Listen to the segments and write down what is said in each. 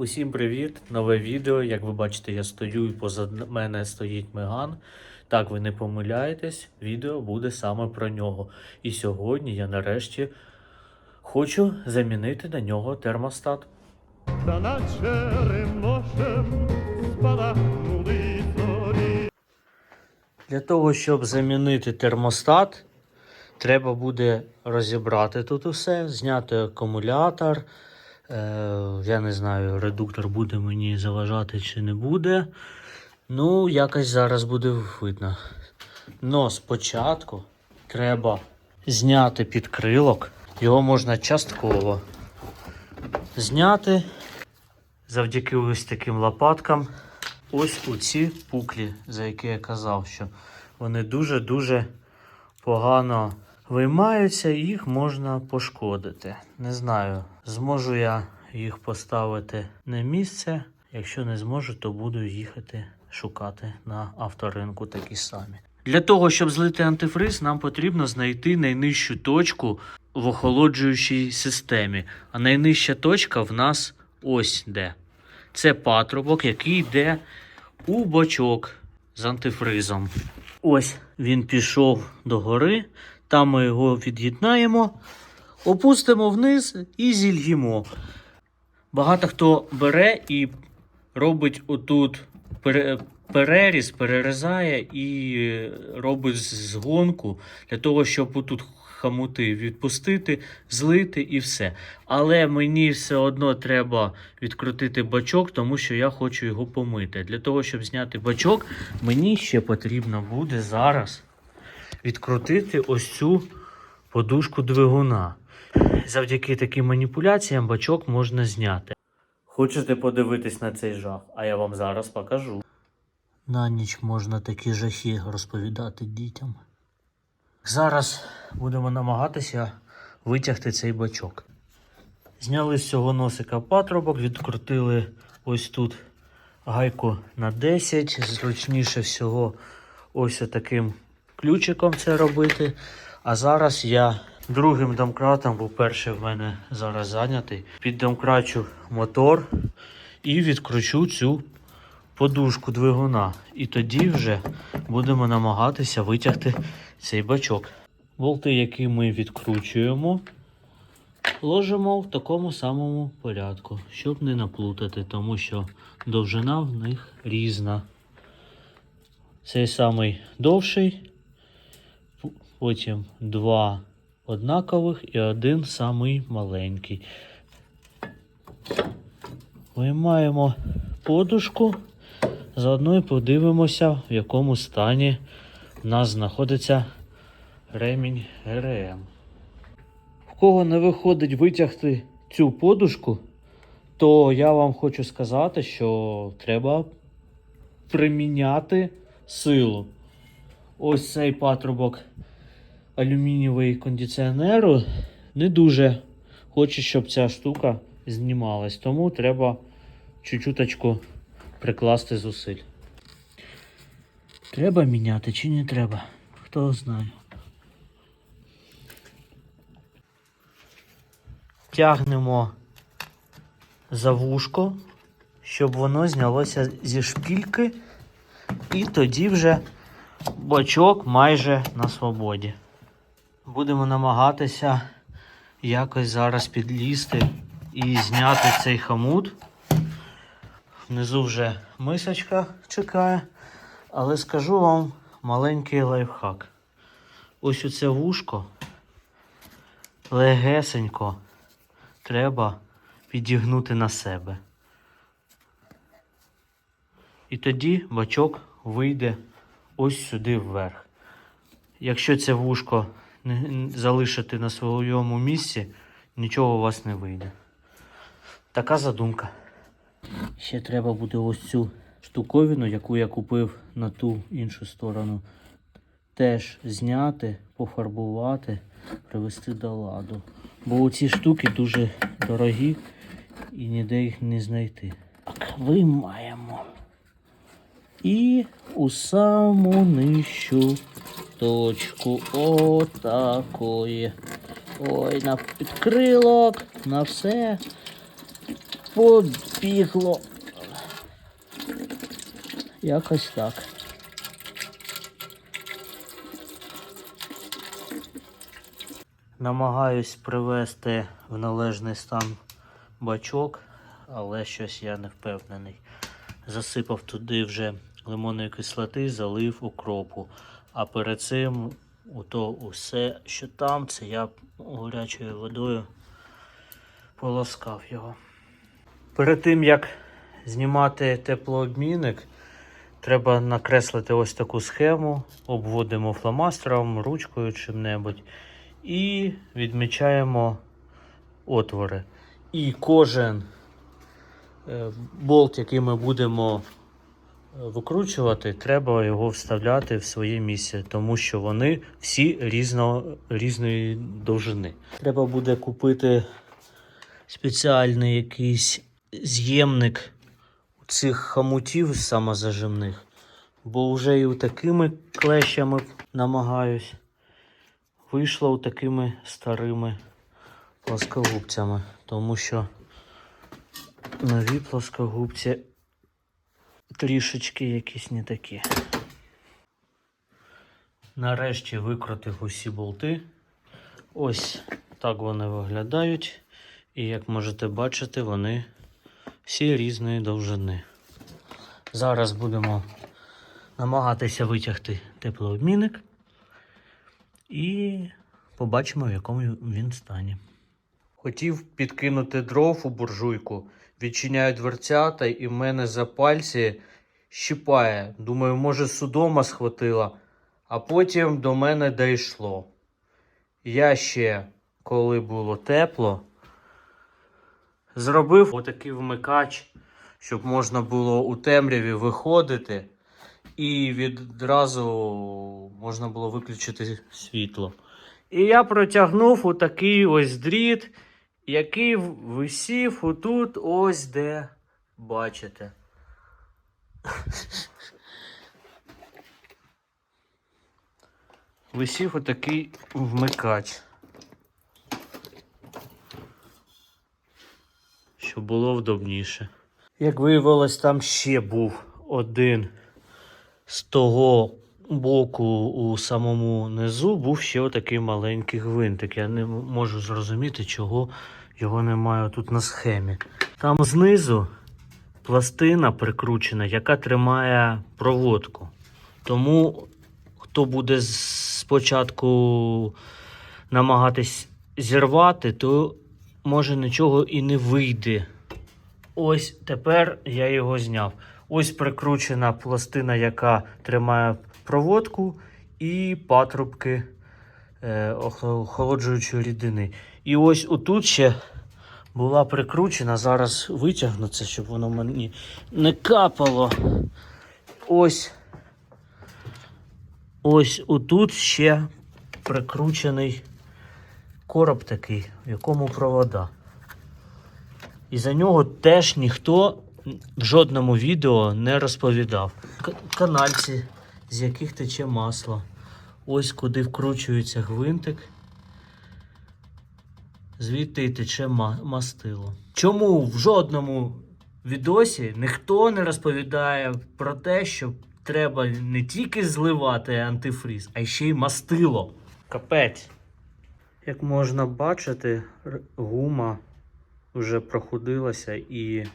Усім привіт! Нове відео. Як ви бачите, я стою і позад мене стоїть Меган. Так, ви не помиляєтесь, відео буде саме про нього. І сьогодні я нарешті хочу замінити на нього термостат. Та наче римошем спалахнули зорі. Для того, щоб замінити термостат, треба буде розібрати тут усе, зняти акумулятор. Е, я не знаю, редуктор буде мені заважати чи не буде. Ну, якось зараз буде видно. Но спочатку треба зняти підкрилок. Його можна частково зняти завдяки ось таким лопаткам. Ось у ці пуклі, за які я казав, що вони дуже-дуже погано виймаються їх можна пошкодити. Не знаю, зможу я їх поставити на місце. Якщо не зможу, то буду їхати шукати на авторинку такі самі. Для того, щоб злити антифриз, нам потрібно знайти найнижчу точку в охолоджуючій системі. А найнижча точка в нас ось де. Це патрубок, який йде у бочок з антифризом. Ось він пішов до гори, там ми його від'єднаємо, опустимо вниз і зільємо. Багато хто бере і робить отут переріз, перерізає і робить згонку для того, щоб отут хамути відпустити, злити і все. Але мені все одно треба відкрутити бачок, тому що я хочу його помити. Для того, щоб зняти бачок, мені ще потрібно буде зараз відкрутити ось цю подушку двигуна. Завдяки таким маніпуляціям бачок можна зняти. Хочете подивитись на цей жах, а я вам зараз покажу. На ніч можна такі жахи розповідати дітям. Зараз будемо намагатися витягти цей бачок. Зняли з цього носика патрубок, відкрутили ось тут гайку на 10. Зручніше всього ось таким ключиком це робити. А зараз я другим домкратом, бо перший в мене зараз зайнятий, піддомкрачу мотор і відкручу цю подушку двигуна. І тоді вже будемо намагатися витягти цей бачок. Болти, які ми відкручуємо, ложимо в такому самому порядку, щоб не наплутати, тому що довжина в них різна. Цей самий довший, потім два однакових і один самий маленький. Виймаємо подушку, заодно і подивимося, в якому стані в нас знаходиться ремінь ГРМ. В кого не виходить витягти цю подушку, то я вам хочу сказати, що треба приміняти силу. Ось цей патрубок алюмінієвий кондиціонеру не дуже хоче, щоб ця штука знімалась. Тому треба чуть-чуточку прикласти зусиль. Треба міняти чи не треба? Хто знає. Тягнемо за вушко, щоб воно знялося зі шпільки, і тоді вже бочок майже на свободі. Будемо намагатися якось зараз підлізти і зняти цей хамут. Внизу вже мисочка чекає, але скажу вам маленький лайфхак. Ось оце вушко легесенько треба підігнути на себе. І тоді бачок вийде ось сюди вверх. Якщо це вушко залишити на своєму місці, нічого у вас не вийде. Така задумка. Ще треба буде ось цю штуковину, яку я купив на ту іншу сторону, теж зняти, пофарбувати, привести до ладу. Бо ці штуки дуже дорогі і ніде їх не знайти. Так, виймаємо. І у саму нижчу точку. Отакої. Ой, на підкрилок, на все. побігло. Якось так. Намагаюсь привести в належний стан бачок, але щось я не впевнений. Засипав туди вже лимонної кислоти, залив укропу. А перед цим ото усе, що там, це я гарячою водою полоскав його. Перед тим як знімати теплообмінник, треба накреслити ось таку схему, обводимо фломастером, ручкою чим-небудь і відмічаємо отвори. І кожен е, болт, який ми будемо викручувати, треба його вставляти в своє місце, тому що вони всі різно, різної довжини. Треба буде купити спеціальний якийсь з'ємник цих хамутів самозажимних, бо вже і такими клещами намагаюсь. Вийшло такими старими плоскогубцями, тому що нові плоскогубці трішечки якісь не такі. Нарешті викрутив усі болти. Ось так вони виглядають. І як можете бачити, вони всі різної довжини. Зараз будемо намагатися витягти теплообмінник і побачимо, в якому він стані. Хотів підкинути дров у буржуйку, відчиняю дверцята і в мене за пальці щипає. Думаю, може судома схватила, а потім до мене дійшло. Я ще, коли було тепло, зробив отакий вмикач, щоб можна було у темряві виходити, і відразу можна було виключити світло. І я протягнув отакий ось дріт, який висів отут, ось де бачите. Висів отакий вмикач. Щоб було вдобніше. Як виявилось, там ще був один з того боку у самому низу був ще отакий маленький гвинтик. Я не можу зрозуміти, чого його немає тут на схемі. Там знизу пластина прикручена, яка тримає проводку. Тому хто буде спочатку намагатись зірвати, то може нічого і не вийде. Ось тепер я його зняв. Ось прикручена пластина, яка тримає проводку, і патрубки е, охолоджуючої рідини. І ось отут ще була прикручена. Зараз витягну це, щоб воно мені не капало. Ось. Ось отут ще прикручений короб такий, в якому провода. І за нього теж ніхто в жодному відео не розповідав. К- канальці, з яких тече масло. Ось куди вкручується гвинтик. Звідти й тече мастило. Чому в жодному відосі ніхто не розповідає про те, що треба не тільки зливати антифріз, а ще й мастило. Капець. Як можна бачити, гума вже проходилася і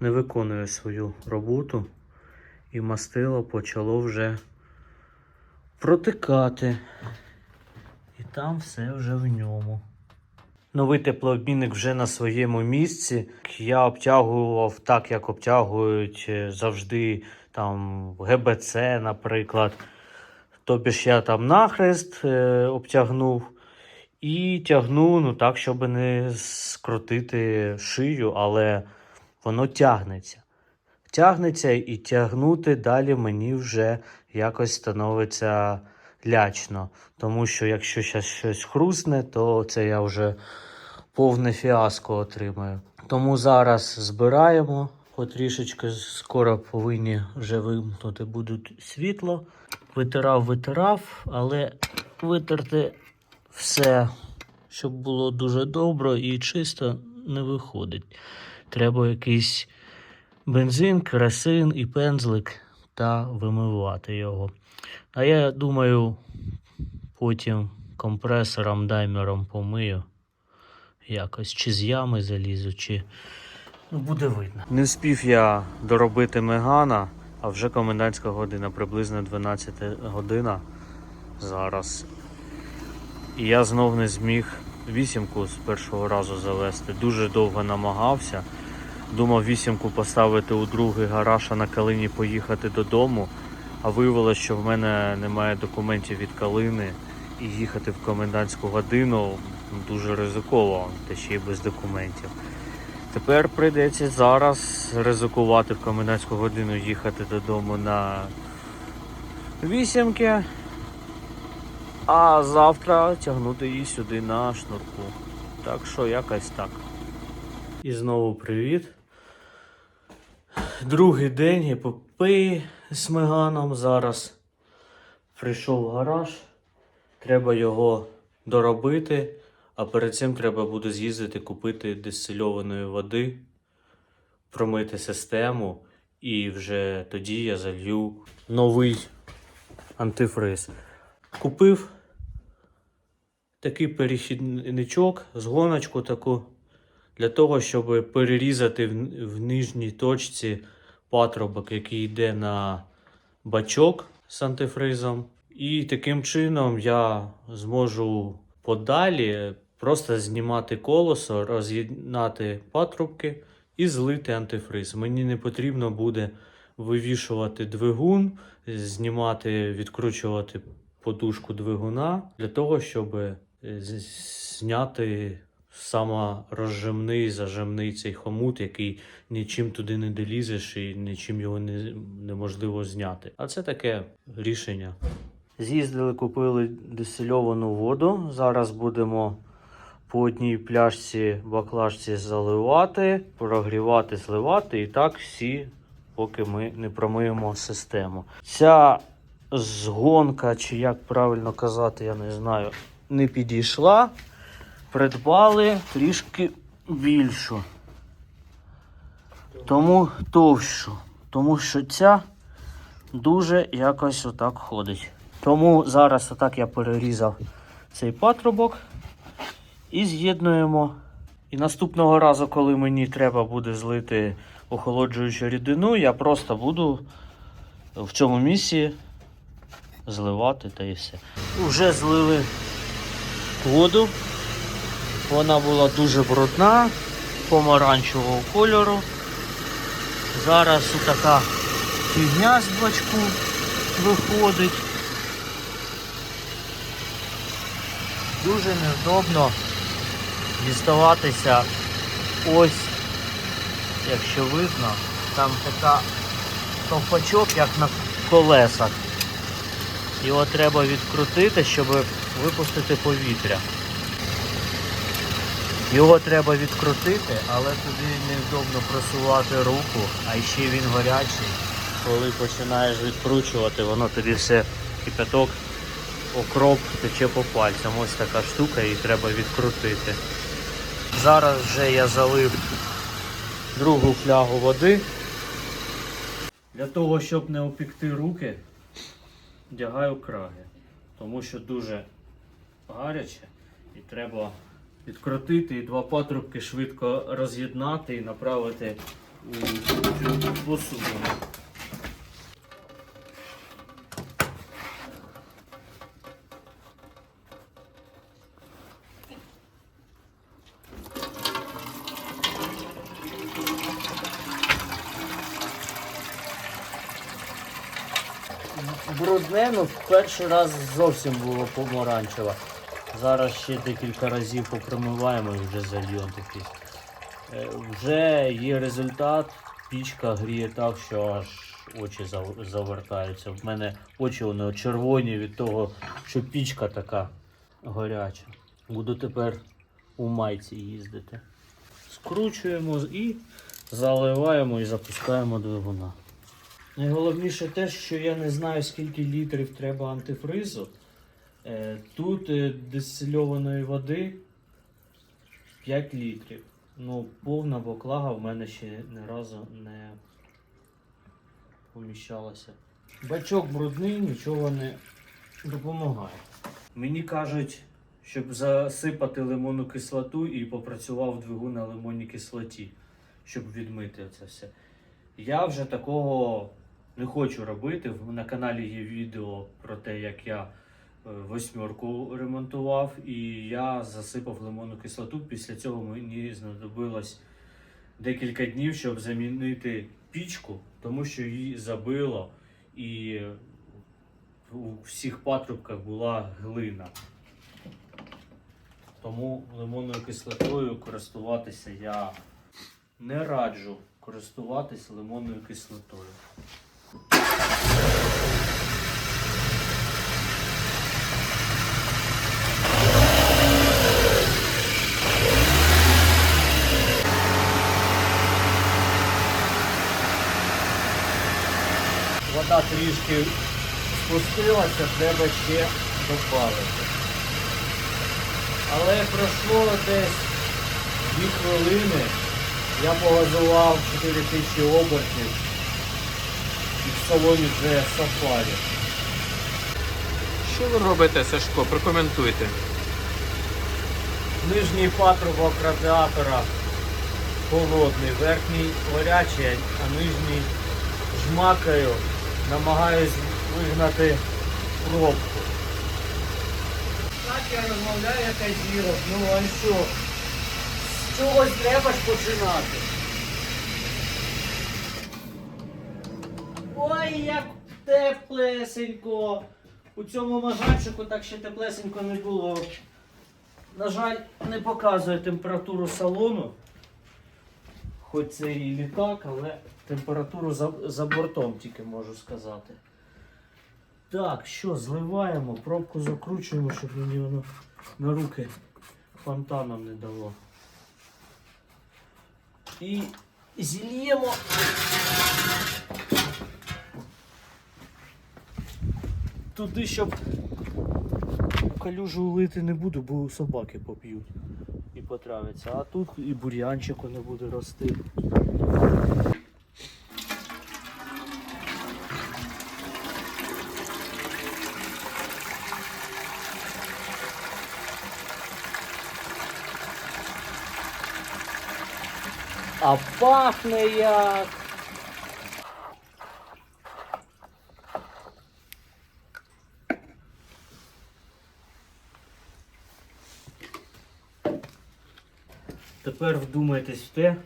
не виконує свою роботу, і мастило почало вже протикати. І там все вже в ньому. Новий теплообмінник вже на своєму місці. Я обтягував так, як обтягують е, завжди там ГБЦ, наприклад. Тобі ж я там нахрест е, обтягнув і тягну ну так, щоб не скрутити шию, але воно тягнеться. Тягнеться і тягнути далі мені вже якось становиться лячно. Тому що якщо зараз щось хрусне, то це я вже повне фіаско отримаю. Тому зараз збираємо. Потрішечки скоро повинні вже вимкнути будуть світло. Витирав, витирав, але витерти все, щоб було дуже добре і чисто, не виходить. Треба якийсь бензин, керосин і пензлик та вимивати його. А я думаю, потім компресором, даймером помию. Якось чи з ями залізу, чи. Ну, буде видно. Не встиг я доробити мегана, а вже комендантська година, приблизно 12 година зараз. І я знов не зміг вісімку з першого разу завести. Дуже довго намагався. Думав вісімку поставити у другий гараж, а на калині поїхати додому. А виявилося, що в мене немає документів від калини і їхати в комендантську годину дуже ризиково, та ще й без документів. Тепер прийдеться зараз ризикувати в комендантську годину їхати додому на вісімки, а завтра тягнути її сюди на шнурку. Так що якось так. І знову привіт. Другий день епопеї з Меганом зараз. Прийшов в гараж. Треба його доробити, а перед цим треба буде з'їздити купити дистильованої води, промити систему, і вже тоді я залью новий антифриз. Купив такий перехідничок, згоночку таку, для того, щоб перерізати в, нижній точці патрубок, який йде на бачок з антифризом. І таким чином я зможу подалі просто знімати колесо, роз'єднати патрубки і злити антифриз. Мені не потрібно буде вивішувати двигун, знімати, відкручувати подушку двигуна для того, щоб е, зняти саморозжимний, зажимний цей хомут, який нічим туди не долізеш і нічим його не, неможливо зняти. А це таке рішення. З'їздили, купили дистильовану воду. Зараз будемо по одній пляшці баклажці заливати, прогрівати, зливати і так всі, поки ми не промиємо систему. Ця згонка, чи як правильно казати, я не знаю, не підійшла. Придбали трішки більшу. Тому товщу. Тому що ця дуже якось отак ходить. Тому зараз отак я перерізав цей патрубок і з'єднуємо. І наступного разу, коли мені треба буде злити охолоджуючу рідину, я просто буду в цьому місці зливати та і все. Уже злили воду. Вона була дуже брудна, помаранчевого кольору. Зараз така фігня з бачку виходить. Дуже невдобно діставатися ось, якщо видно, там така ковпачок, як на колесах. Його треба відкрутити, щоб випустити повітря. Його треба відкрутити, але туди невдобно просувати руку, а ще він гарячий. Коли починаєш відкручувати, воно тобі все кипяток, окроп тече по пальцям. Ось така штука, і треба відкрутити. Зараз вже я залив другу флягу води. Для того, щоб не опікти руки, вдягаю краги, тому що дуже гаряче і треба відкрутити і два патрубки швидко роз'єднати і направити у цю посудину. Брудне, в перший раз зовсім було помаранчево. Зараз ще декілька разів попромиваємо і вже зальємо такий. Е, Вже є результат. Пічка гріє так, що аж очі завертаються. В мене очі вони червоні від того, що пічка така гаряча. Буду тепер у майці їздити. Скручуємо і заливаємо і запускаємо двигуна. Найголовніше те, що я не знаю, скільки літрів треба антифризу. Е, Тут е, дистильованої води 5 літрів. Ну, повна боклага в мене ще ні разу не поміщалася. Бачок брудний, нічого не допомагає. Мені кажуть, щоб засипати лимонну кислоту і попрацював двигун на лимонній кислоті, щоб відмити це все. Я вже такого не хочу робити. На каналі є відео про те, як я восьмерку ремонтував, і я засипав лимонну кислоту. Після цього мені знадобилось декілька днів, щоб замінити пічку, тому що її забило і у всіх патрубках була глина. Тому лимонною кислотою користуватися я не раджу користуватись лимонною кислотою. Вода трішки спустилася, треба ще додати. Але пройшло десь 2 хвилини. Я погазував 4000 обертів і в салоні вже сафарі. Що ви робите, Сашко? Прокоментуйте. Нижній патрубок радіатора холодний, верхній горячий, а нижній жмакаю, намагаюсь вигнати пробку. Так я розмовляю як азіров, ну а що? З чогось треба ж починати. Ой, як теплесенько. У цьому мажанчику так ще теплесенько не було. На жаль, не показує температуру салону. Хоч це і літак, але температуру за, за бортом тільки можу сказати. Так, що, зливаємо, пробку закручуємо, щоб мені воно на руки фонтаном не дало. І зільємо. Туди, щоб калюжу лити не буду, бо собаки поп'ють і потравляться. А тут і бур'янчику не буде рости. А пахне як. Тепер вдумайтесь в те,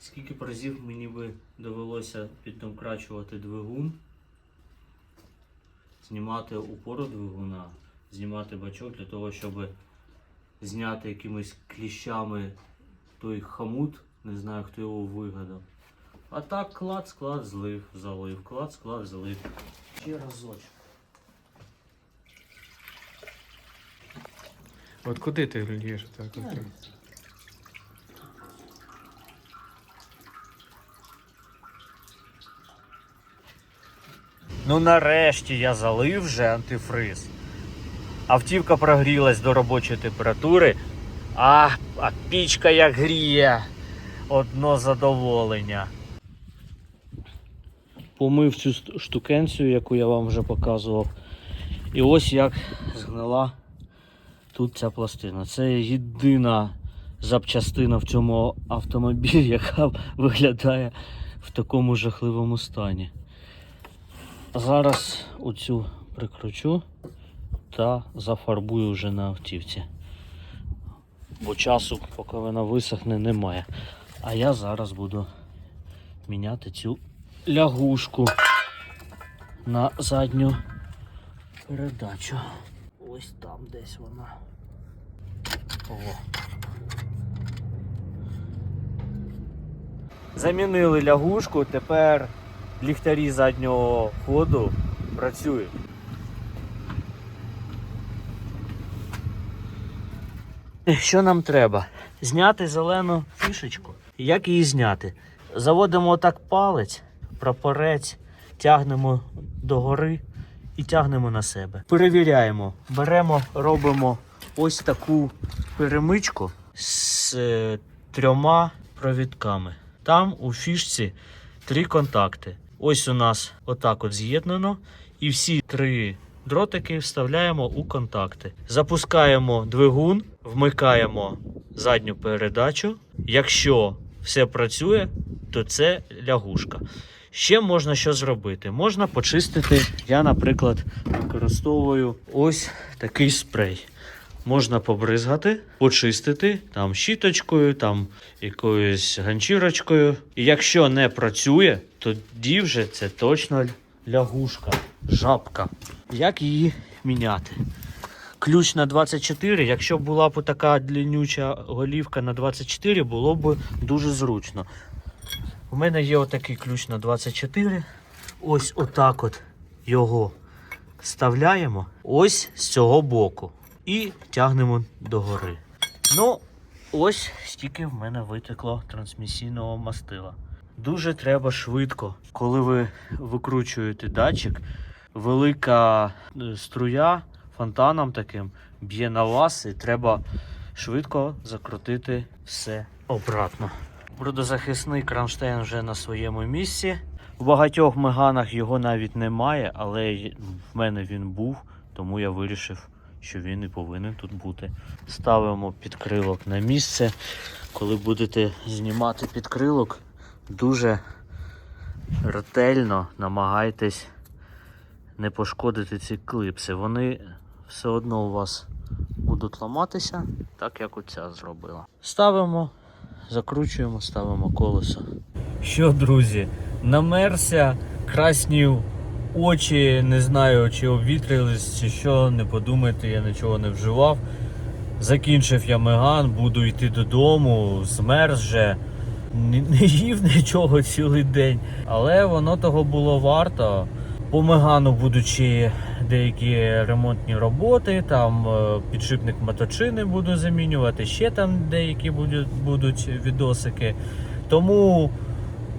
скільки разів мені би довелося піддомкрачувати двигун, знімати упору двигуна, знімати бачок для того, щоб зняти якимись кліщами той хамут, не знаю хто його вигадав. А так клад, склад, злив, залив, клад, склад, злив. Ще разочок. От куди ти льєш? Так, Ну нарешті я залив вже антифриз. Автівка прогрілась до робочої температури, а, а пічка як гріє. Одно задоволення. Помив цю штукенцію, яку я вам вже показував. І ось як згнила тут ця пластина. Це єдина запчастина в цьому автомобілі, яка виглядає в такому жахливому стані. Зараз оцю прикручу та зафарбую вже на автівці. Бо часу, поки вона висохне, немає. А я зараз буду міняти цю лягушку на задню передачу. Ось там десь вона. О. Замінили лягушку, тепер ліхтарі заднього ходу працюють. Що нам треба? Зняти зелену фішечку. Як її зняти? Заводимо отак палець, прапорець, тягнемо догори і тягнемо на себе. Перевіряємо. Беремо, робимо ось таку перемичку з е, трьома провідками. Там у фішці три контакти. Ось у нас отак от з'єднано, і всі три дротики вставляємо у контакти. Запускаємо двигун, вмикаємо задню передачу. Якщо все працює, то це лягушка. Ще можна що зробити? Можна почистити. Я, наприклад, використовую ось такий спрей. Можна побризгати, почистити там щіточкою, там якоюсь ганчірочкою. І якщо не працює, тоді вже це точно лягушка, жабка. Як її міняти? Ключ на 24. Якщо була б така длиннюча голівка на 24, було б дуже зручно. У мене є отакий ключ на 24. Ось отак от його вставляємо ось з цього боку і тягнемо догори. Ну, ось стільки в мене витекло трансмісійного мастила. Дуже треба швидко, коли ви викручуєте датчик, велика е, струя фонтаном таким б'є на вас, і треба швидко закрутити все обратно. Брудозахисний кронштейн вже на своєму місці. У багатьох меганах його навіть немає, але в мене він був, тому я вирішив, що він і повинен тут бути. Ставимо підкрилок на місце. Коли будете знімати підкрилок, дуже ретельно намагайтесь не пошкодити ці клипси. Вони все одно у вас будуть ламатися, так як оця зробила. Ставимо, закручуємо, ставимо колесо. Що, друзі, намерся, краснів очі, не знаю, чи обвітрились, чи що, не подумайте, я нічого не вживав. Закінчив я меган, буду йти додому, змерз вже. Не, не їв нічого цілий день, але воно того було варто. По мегану будучи деякі ремонтні роботи, там е, підшипник моточини буду замінювати, ще там деякі будуть, будуть відосики. Тому,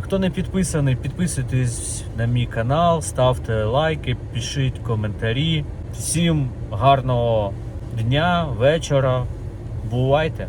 хто не підписаний, підписуйтесь на мій канал, ставте лайки, пишіть коментарі. Всім гарного дня, вечора. Бувайте!